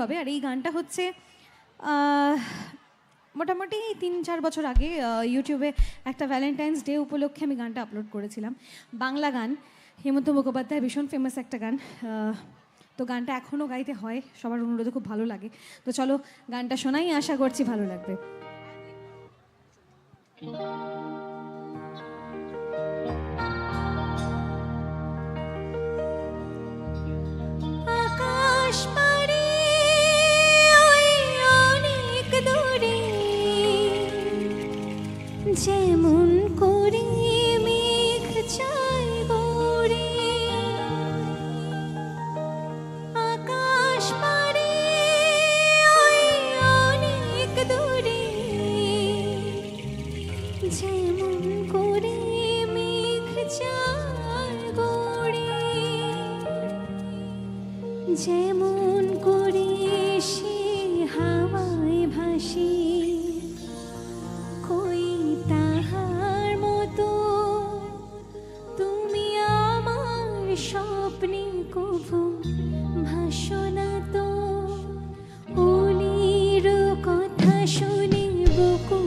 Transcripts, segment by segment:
হবে? আর এই গানটা হচ্ছে মোটামুটি তিন, চার বছর আগে ইউটিউবে একটা ভ্যালেন্টাইন্স ডে উপলক্ষে আমি গানটা আপলোড করেছিলাম। বাংলা গান, হেমন্ত মুখোপাধ্যায় ভীষণ ফেমাস একটা গান। তো গানটা এখনও গাইতে হয়, সবার অনুরোধে খুব ভালো লাগে। তো চলো গানটা শোনাই, আশা করছি ভালো লাগবে। যেমন করে কথা শুনে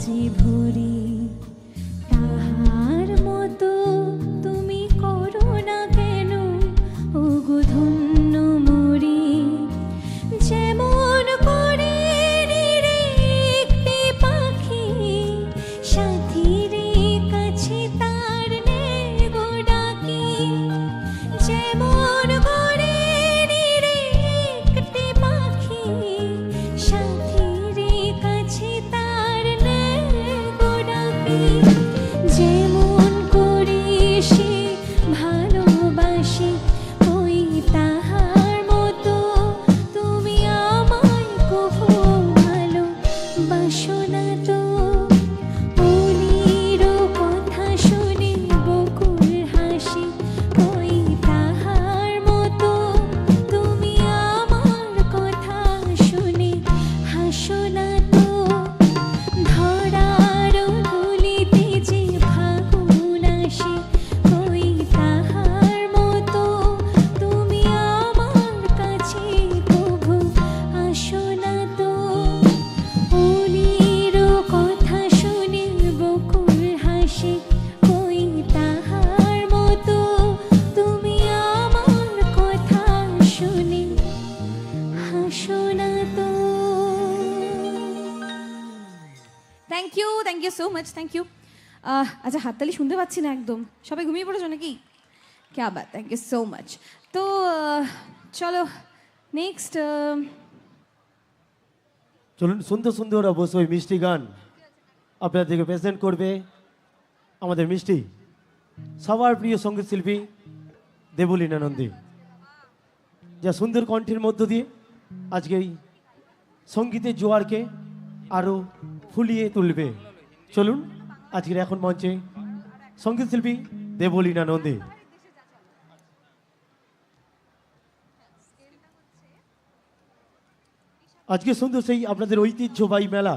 যে ভরি তাহার মতো সো মাচ থ্যাংক ইউ আচ্ছা হাততালি শুনতে পাচ্ছি না একদম। সবাই ঘুমিয়ে পড়েছো নাকি? ক্যা Baat thank you so much তো চলো নেক্সট চলুন সুন্দর সুন্দর অবশ্যই মিষ্টি গান। আপনাদেরকে প্রেজেন্ট করবে আমাদের মিষ্টি। সবার প্রিয় সংগীত শিল্পী দেবলীনা নন্দী। যা সুন্দর কণ্ঠের মধ্য দিয়ে আজকে এই সঙ্গীতের জোয়ারকে আরও ফুলিয়ে তুলবে। চলুন, আজকের এখন মঞ্চে সংগীত শিল্পী দেবলীনা নন্দী। আজকে সুন্দর সেই আপনাদের ঐতিহ্যবাহী মেলা।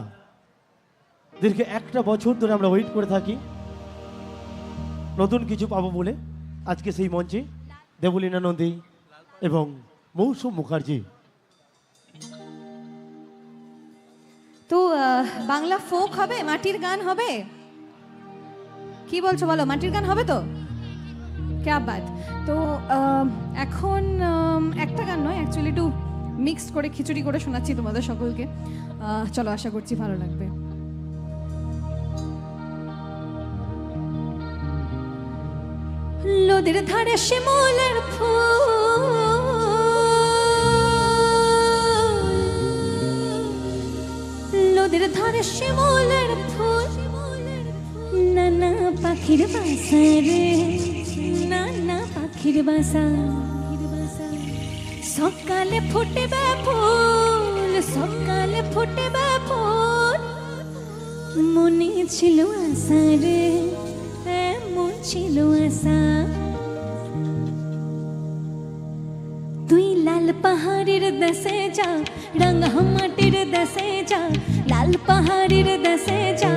দীর্ঘ একটা বছর ধরে আমরা ওয়েট করে থাকি। নতুন কিছু পাবো বলে আজকে সেই মঞ্চে দেবলীনা নন্দী এবং মৌসুম মুখার্জি। তো বাংলা ফোক হবে? মাটির গান হবে? কি বলছো বলো? মাটির গান হবে তো? ক্যা বাত? তো এখন একটা গান নয় অ্যাকচুয়ালি একটু মিক্সড করে খিচুড়ি করে শোনাচ্ছি তোমাদের সকলকে। চলো, আশা করছি ভালো লাগবে। নদীর ধারে শিমুলের ফুল। নদীর ধারে শিমুলের ফুল। নানা পাখির বাসা রে, নানা পাখির বাসা। সকালে ফুটবে ফুল, সকালে ফুটবে ফুল। মনে ছিল আশা রে, এমন ছিল আশা। লাল পাহাড়ের দেশে যা রঙ মাটির দেশে যা লাল পাহাড়ের দেশে যা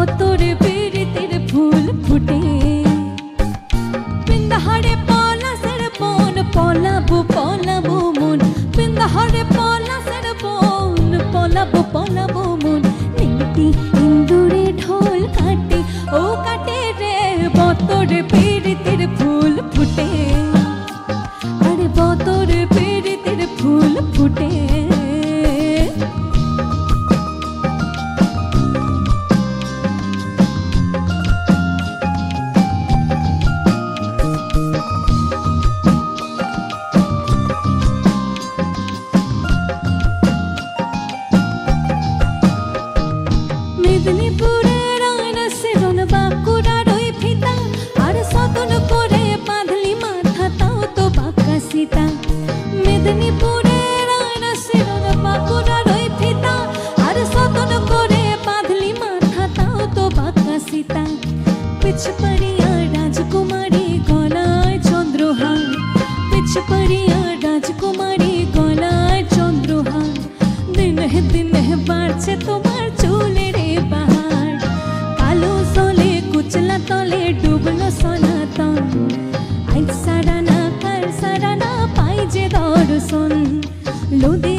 আরে বতর ফুল ফুটে। পিন্দহারে পলাশের বন, পলাবো পলাবো মন। পিন্দহারে পলাশের বন, পলাবো পলাবো মেদিনীপুরের আয়না সেরন বাঁকুড়ার আর সতন করে বাঁধলি মাথা, তাও তো বাঁকা সীতা। মেদিনীপুরের আয়না সেরন বাঁকুড়ার ওই ফিতা। আর সতন করে বাঁধলি মাথা তো বাঁকা সীতা। পিছ ನುಡಿ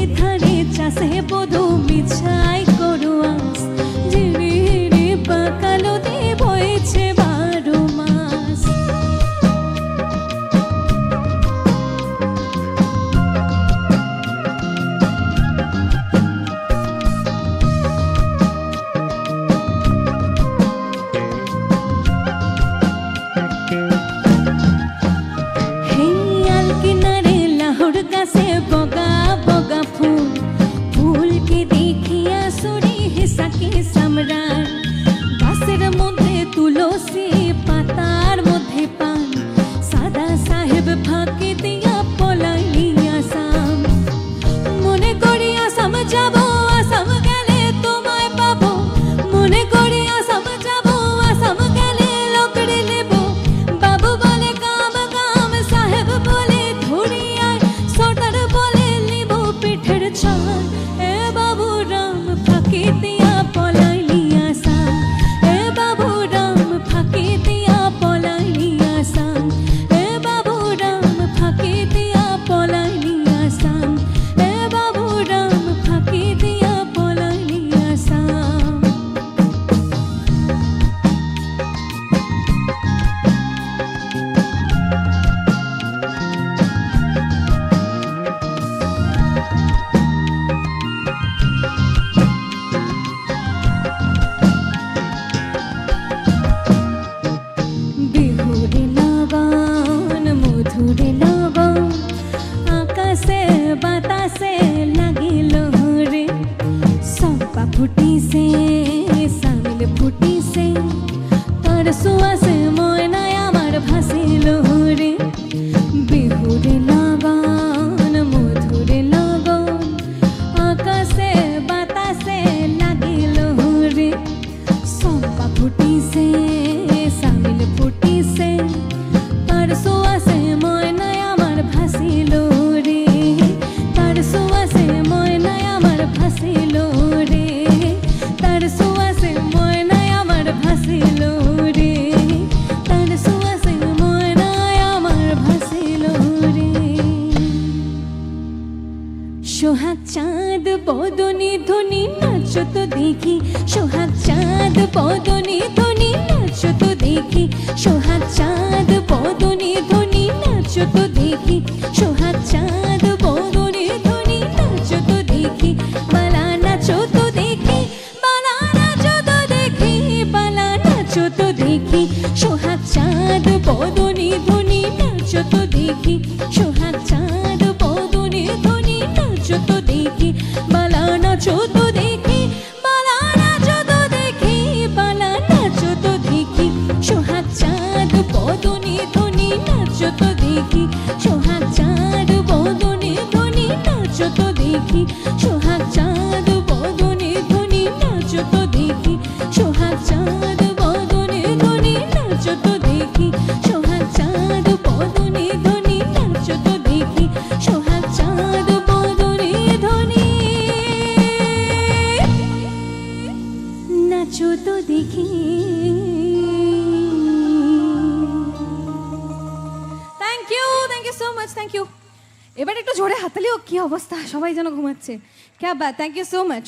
সবাই যেন ঘুমাচ্ছে। ক্যা বা থ্যাংক ইউ সো মাচ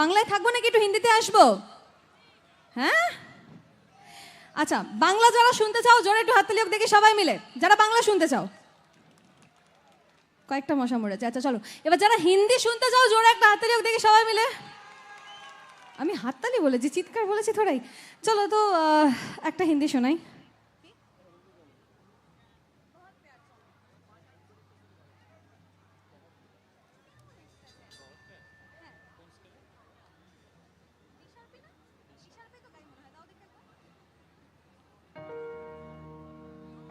বাংলায় থাকব নাকি একটু হিন্দিতে আসব? হ্যাঁ? আচ্ছা বাংলা যারা শুনতে চাও, জোরে একটু হাততালি হোক দেখি সবাই মিলে। যারা বাংলা শুনতে চাও। কয়েকটা মশা মরেছে। আচ্ছা চলো। এবার যারা হিন্দি শুনতে চাও, জোরে একটা হাততালি হোক দেখি সবাই মিলে। আমি হাততালি বলেছি, চিৎকার বলেছি থোড়াই। চলো তো একটা হিন্দি শোনাই।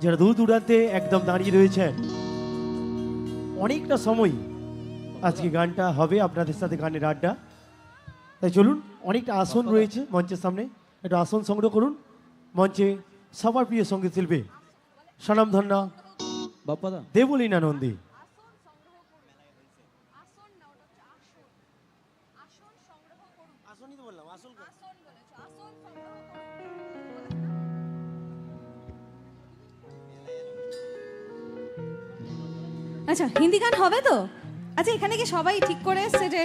যারা দূর দূরান্তে একদম দাঁড়িয়ে রয়েছেন অনেকটা সময় আজকে গানটা হবে আপনাদের সাথে গানের আড্ডা। তাই চলুন অনেকটা আসন রয়েছে মঞ্চের সামনে। একটু আসন সংগ্রহ করুন। মঞ্চে সবার প্রিয় সংগীত শিল্পী স্বনামধন্যা বাপ্পাদা। দেবলীনা নন্দী। আচ্ছা হিন্দি গান হবে তো? আচ্ছা এখানে কি সবাই ঠিক করে এসছে যে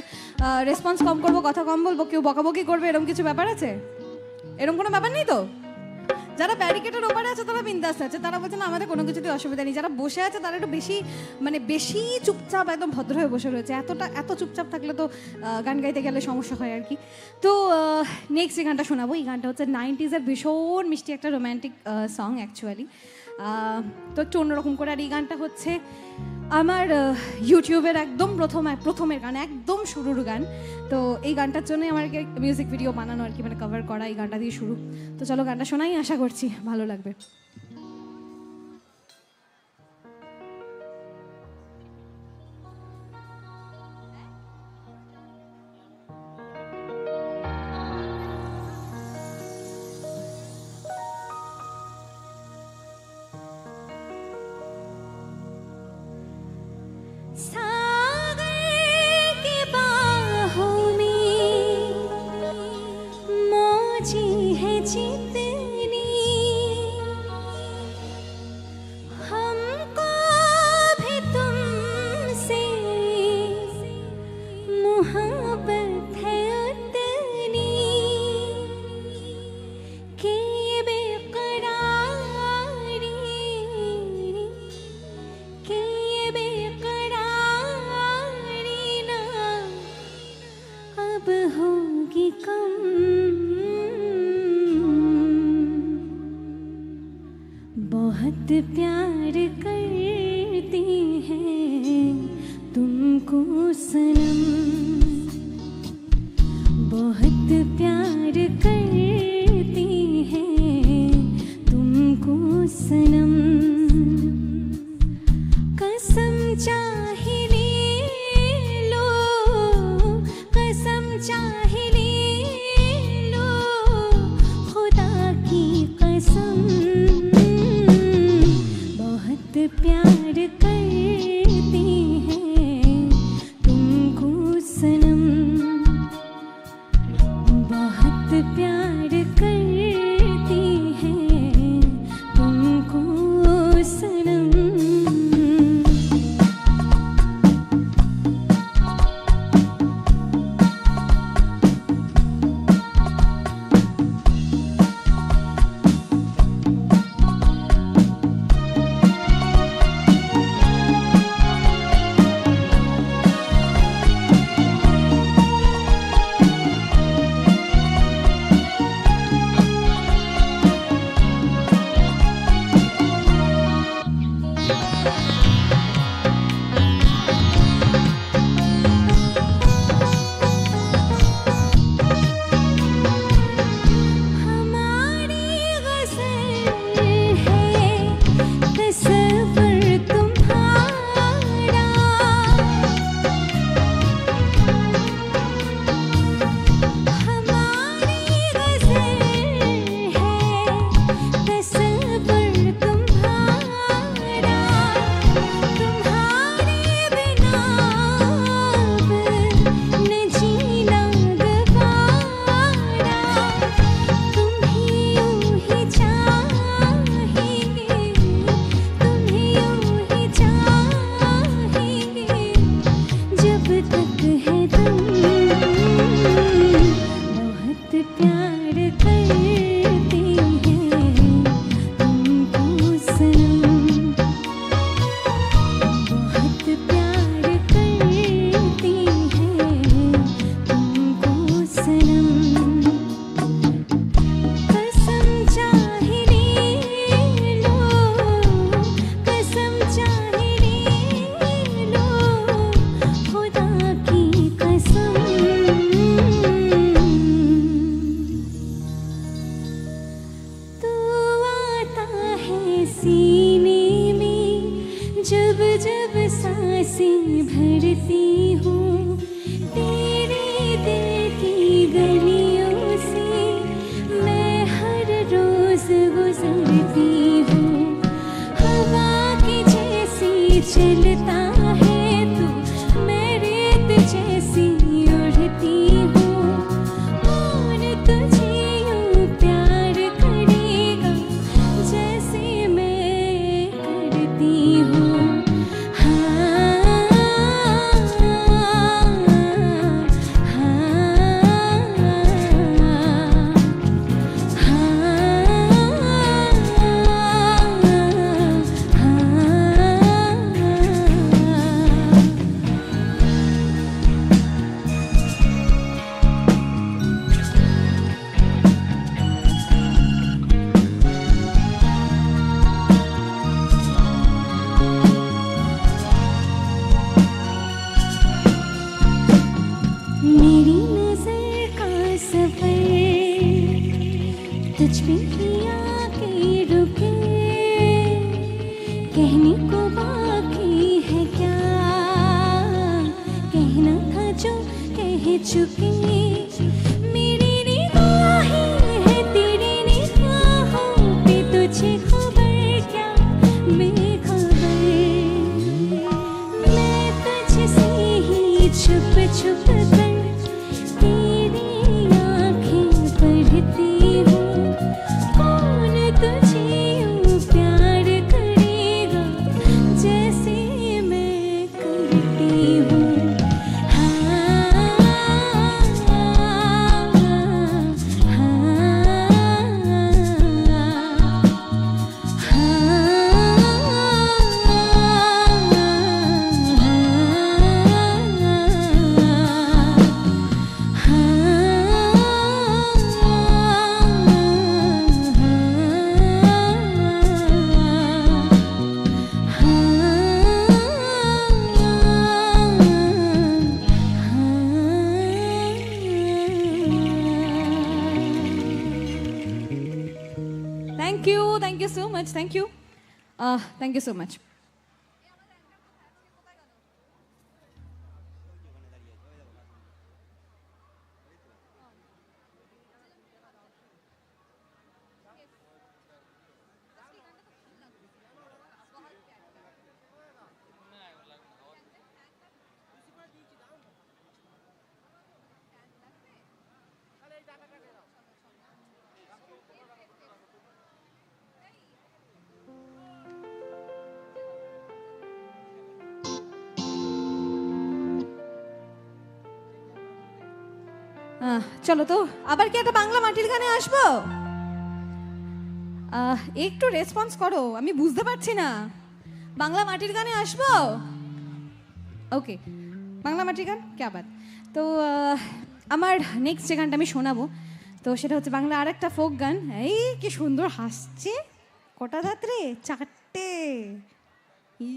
রেসপন্স কম করব, কথা কম বলব, কেউ বকাবকি করবে এরকম কিছু ব্যাপার আছে? এরকম কোনো ব্যাপার নেই তো? যারা ব্যারিকেটের ওপারে আছে, তারা বিন্দাস আছে। তারা বলছে, না, আমাদের কোনো কিছুতে অসুবিধা নেই। যারা বসে আছে, তারা একটু বেশি মানে বেশি চুপচাপ একদম ভদ্র হয়ে বসে রয়েছে। এতটা, এত চুপচাপ থাকলে তো গান গাইতে গেলে সমস্যা হয় আর কি। তো নেক্সট যে গানটা শোনাবো, এই গানটা হচ্ছে নাইনটিজের ভীষণ মিষ্টি একটা রোম্যান্টিক সং অ্যাকচুয়ালি তো একটু অন্যরকম করে। আর এই গানটা হচ্ছে আমার ইউটিউবের একদম প্রথম, প্রথমের গান, একদম শুরুর গান। তো এই গানটার জন্য আমার মিউজিক ভিডিও বানানো আর কি মানে কভার করা এই গানটা দিয়ে শুরু। তো চলো গানটা শোনাই, আশা করছি ভালো লাগবে। प्यार करती है। तुमको Sana you. You so much thank you thank you চলো তো, আবার কি একটা বাংলা মাটির গানে আসব? একটু রেসপন্স করো, আমি বুঝতে পারছি না। বাংলা মাটির গানে আসব? ওকে বাংলা মাটির গান? ক্যাবাত তো আমার নেক্সট যে গানটা আমি শোনাবো, তো সেটা হচ্ছে বাংলা আর একটা ফোক গান। এই কি সুন্দর হাসছে। কটা দাঁত রে চারটে। ই